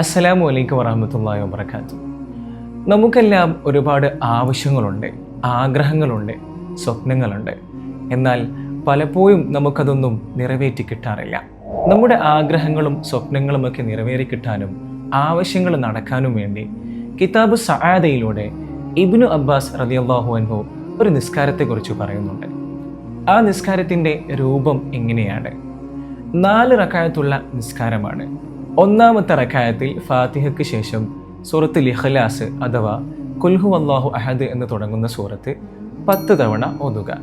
അസ്സലാമു അലൈക്കും വറഹമത്തല്ലാഹി വബർക്കാത്തു നമുക്കെല്ലാം ഒരുപാട് ആവശ്യങ്ങളുണ്ട് ആഗ്രഹങ്ങളുണ്ട് സ്വപ്നങ്ങളുണ്ട്. എന്നാൽ പലപ്പോഴും നമുക്കതൊന്നും നിറവേറ്റി കിട്ടാറില്ല. നമ്മുടെ ആഗ്രഹങ്ങളും സ്വപ്നങ്ങളുമൊക്കെ നിറവേറി കിട്ടാനും ആവശ്യങ്ങൾ നടക്കാനും വേണ്ടി കിതാബ് സഹായതയിലൂടെ ഇബ്നു അബ്ബാസ് റളിയല്ലാഹു അൻഹു ഒരു നിസ്കാരത്തെക്കുറിച്ച് പറയുന്നുണ്ട്. ആ നിസ്കാരത്തിന്റെ രൂപം എങ്ങനെയാണ് നാല് റക്കായത്തുള്ള നിസ്കാരമാണ്. ഒന്നാമത്തെ റക്കായത്തിൽ ഫാത്തിഹയ്ക്ക് ശേഷം സൂറത്ത് ലിഖലാസ് അഥവാ കുൽഹു അള്ളാഹു അഹദ് എന്ന് തുടങ്ങുന്ന സൂറത്ത് പത്ത് തവണ ഓതുക.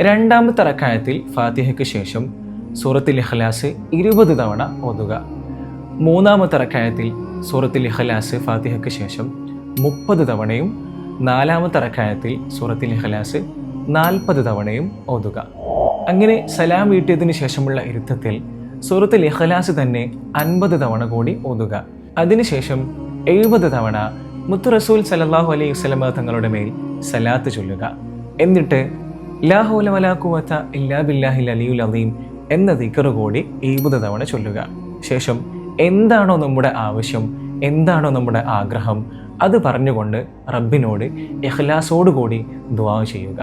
രണ്ടാമത്തെ റക്കായത്തിൽ ഫാത്തിഹയ്ക്ക് ശേഷം സൂറത്ത് ലിഖലാസ് ഇരുപത് തവണ ഓതുക. മൂന്നാമത്തെ റക്കായത്തിൽ സൂറത്ത് ലിഖലാസ് ഫാത്തിഹയ്ക്ക് ശേഷം മുപ്പത് തവണയും നാലാമത്തെ റക്കായത്തിൽ സൂറത്ത് ലിഖലാസ് നാൽപ്പത് തവണയും ഓതുക. അങ്ങനെ സലാം വീട്ടിയതിനു ശേഷമുള്ള ഇരുത്തത്തിൽ സൂറത്തുൽ ഇഖ്ലാസ് തന്നെ അൻപത് തവണ കൂടി ഓതുക. അതിനുശേഷം എഴുപത് തവണ മുത്തു റസൂൽ സലല്ലാഹു അലൈഹി വസ്ലമ തങ്ങളുടെ മേൽ സലാത്ത് ചൊല്ലുക. എന്നിട്ട് ലാ ഹൗല ഇല്ലാ ബില്ലാഹിൽ അലിയുൽ അലീം എന്ന ദിക്കറ് കൂടി എഴുപത് തവണ ചൊല്ലുക. ശേഷം എന്താണോ നമ്മുടെ ആവശ്യം എന്താണോ നമ്മുടെ ആഗ്രഹം അത് പറഞ്ഞുകൊണ്ട് റബ്ബിനോട് ഇഖ്ലാസോടുകൂടി ദ്വാ ചെയ്യുക.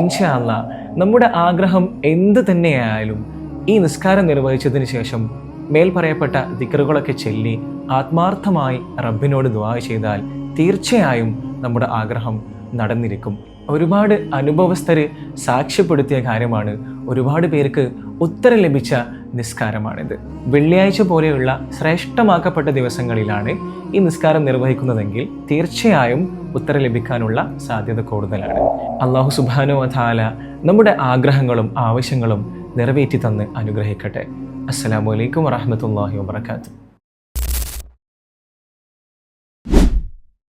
ഇൻഷാ അല്ലാ നമ്മുടെ ആഗ്രഹം എന്ത് തന്നെയായാലും ഈ നിസ്കാരം നിർവഹിച്ചതിന് ശേഷം മേൽ പറയപ്പെട്ട ദിക്കറുകളൊക്കെ ചൊല്ലി ആത്മാർത്ഥമായി റബ്ബിനോട് ദുവാ ചെയ്താൽ തീർച്ചയായും നമ്മുടെ ആഗ്രഹം നടന്നിരിക്കും. ഒരുപാട് അനുഭവസ്ഥര് സാക്ഷ്യപ്പെടുത്തിയ കാര്യമാണ് ഒരുപാട് പേർക്ക് ഉത്തരം ലഭിച്ച നിസ്കാരമാണിത്. വെള്ളിയാഴ്ച പോലെയുള്ള ശ്രേഷ്ഠമാക്കപ്പെട്ട ദിവസങ്ങളിലാണ് ഈ നിസ്കാരം നിർവഹിക്കുന്നതെങ്കിൽ തീർച്ചയായും ഉത്തരം ലഭിക്കാനുള്ള സാധ്യത കൂടുതലാണ്. അള്ളാഹു സുബാനോ താല നമ്മുടെ ആഗ്രഹങ്ങളും ആവശ്യങ്ങളും നിറവേറ്റി തന്ന് അനുഗ്രഹിക്കട്ടെ. അസ്സാം വലൈക്കും വറഹമത്തല്ലാഹി വാബർക്കാത്തു